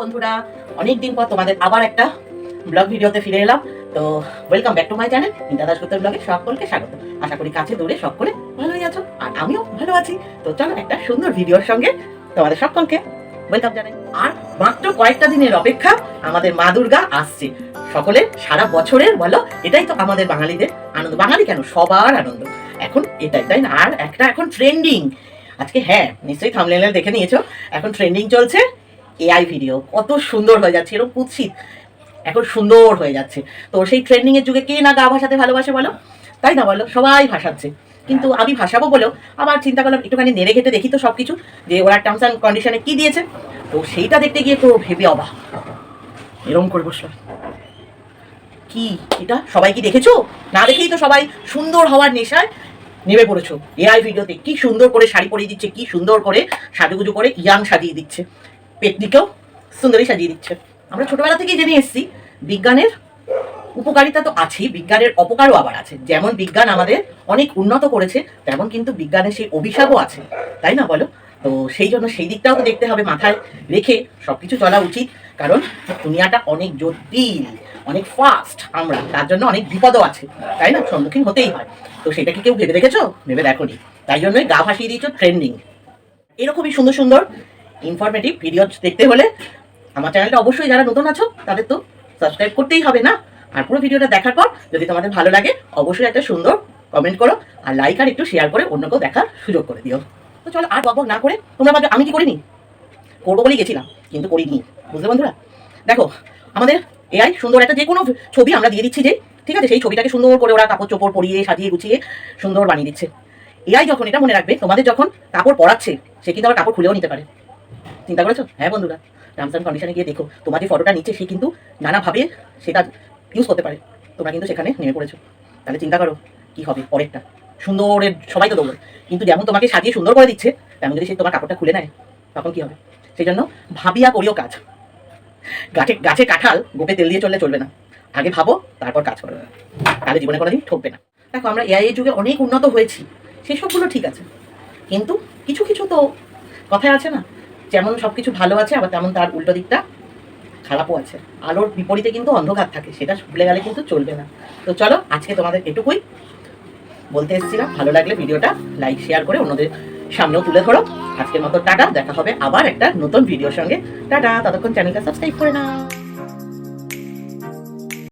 বন্ধুরা অনেক দিন পর তোমাদের আবার একটা ব্লগ ভিডিওতে ফিরে এলাম। তো welcome back to my channel ইন্টা দাসগুপ্তের ব্লগে সকলকে স্বাগত। আশা করি কাছে দূরে সকলে ভালোই আছো, আর আমিও ভালো আছি। তো চলো একটা সুন্দর ভিডিওর সঙ্গে তোমাদের সকলকে ওয়েলকাম জানাই। আর মাত্র কয়েকটা দিনের অপেক্ষা আমাদের মা দুর্গা আসছে। সকলের সারা বছরের বলো, এটাই তো আমাদের বাঙালিদের আনন্দ। বাঙালি কেন? সবার আনন্দ। এখন এটাই, তাই না? আর একটা এখন ট্রেন্ডিং আজকে হ্যাঁ নিশ্চয়ই থামলেলে দেখে নিয়েছো। এখন ট্রেন্ডিং চলছে। এআই ভিডিও কত সুন্দর হয়ে যাচ্ছে এরকম কুৎসিত, এখন সুন্দর হয়ে যাচ্ছে। তো সেই ট্রেন্ডিং এর যুগে কে না গা ভাসাতে ভালোবাসে বলো? তাই না বলো? সবাই ভাসাচ্ছে। কিন্তু আমি ভাসাবো বলেও আবার চিন্তা করলাম, একটুখানি নেড়ে ঘেটে দেখি তো সব কিছু যে ওরা টার্মস অ্যান্ড কন্ডিশনে কি দিয়েছে। তো সেইটা দেখতে গিয়ে তো ভেবে অবাক। এরম করে বসলাম। কি এটা? সবাই কি দেখেছ? না দেখেই তো সবাই সুন্দর হওয়ার নেশায় নেমে পড়েছো। এআই ভিডিওতে কি সুন্দর করে শাড়ি পরিয়ে দিচ্ছে, কি সুন্দর করে সাজুগুজু করে ইয়াং সাজিয়ে দিচ্ছে। পেটনিকেও সুন্দরী সাজিয়ে দিচ্ছে। আমরা ছোটবেলা থেকেই জেনে এসেছি, বিজ্ঞানের উপকারিতা তো আছেই, বিজ্ঞানের অপকারও আবার আছে। যেমন বিজ্ঞান আমাদের অনেক উন্নত করেছে, তেমন কিন্তু বিজ্ঞানের সেই অভিশাপও আছে। তাই না বলো? তো সেই জন্য সেই দিকটাও তো দেখতে হবে মাথায় রেখে সবকিছু চলা উচিত, কারণ দুনিয়াটা অনেক জটিল, অনেক ফাস্ট আমরা, তার জন্য অনেক বিপদও আছে, তাই না? সম্মুখীন হতেই হয়। তো সেটা কি কেউ ভেবে দেখেছ? ভেবে দেখোনি। তাই জন্যই গা ভাসিয়ে দিয়েছ ট্রেন্ডিং এরকমই সুন্দর সুন্দর ইনফরমেটিভ ভিডিও দেখতে হলে আমার চ্যানেলটা অবশ্যই যারা নতুন আছো, তাদের তো সাবস্ক্রাইব করতেই হবে না? আর পুরো ভিডিওটা দেখার পর যদি তোমাদের ভালো লাগে, অবশ্যই একটা সুন্দর কমেন্ট করো, আর লাইক আর একটু শেয়ার করে অন্যকেও দেখার সুযোগ করে দিও। তো চলো আর বকবক না করে, তোমরা ভাবছ আমি কি করিনি? করব বলেই গেছিলাম, কিন্তু করিনি। বুঝলে বন্ধুরা? দেখো, আমাদের এআই সুন্দর একটা যে কোনো ছবি আমরা দিয়ে দিচ্ছি যে, ঠিক আছে, সেই ছবিটাকে সুন্দর করে ওরা কাপড় চোপড় পরিয়ে সাজিয়ে গুছিয়ে সুন্দর বানিয়ে দিচ্ছে। এআই যখন এটা মনে রাখবে, তোমাদের যখন কাপড় পরাচ্ছে, সে কিন্তু আবার কাপড় খুলেও নিতে পারে। চিন্তা করেছ? হ্যাঁ বন্ধুরা টার্মস অ্যান্ড কন্ডিশনে গিয়ে দেখো। তোমার যে ফটোটা নিচ্ছে, সে কিন্তু নানাভাবে সেটা ইউজ করতে পারে। তোমরা কিন্তু সেখানে নেমে পড়েছো। তাহলে চিন্তা করো, কি হবে পরেরটা? সুন্দরের, সবাই তো দৌড়বে কিন্তু যেমন তোমাকে সাজিয়ে সুন্দর করে দিচ্ছে, তেমন যদি সে তোমার কাপড়টা খুলে নেয়, তখন কি হবে? সেই জন্য ভাবিয়া করিও কাজ। গাছে গাছে কাঁঠাল, গোপে তেল দিয়ে চললে চলবে না। আগে ভাবো, তারপর কাজ করবে তাহলে জীবনে কোনোদিন ঠকবে না। দেখো, আমরা এআই যুগে অনেক উন্নত হয়েছি। সেসবগুলো ঠিক আছে। কিন্তু কিছু কিছু তো কথায় আছে না। যেমন সব কিছু ভালো আছে, আবার তেমন তার উল্টো দিকটা খারাপও আছে। আলোর বিপরীতে কিন্তু অন্ধকার থাকে, সেটা ভুলে গেলে কিন্তু চলবে না। তো চলো, আজকে তোমাদের এটুকুই। বলতে এসেছিলাম, ভালো লাগলে ভিডিওটা লাইক, শেয়ার করে অন্যদের সামনেও তুলে ধরো। আজকের মতো টাটা, দেখা হবে আবার একটা নতুন ভিডিওর সঙ্গে। টাটা, ততক্ষণ চ্যানেলটা সাবস্ক্রাইব করে নাও।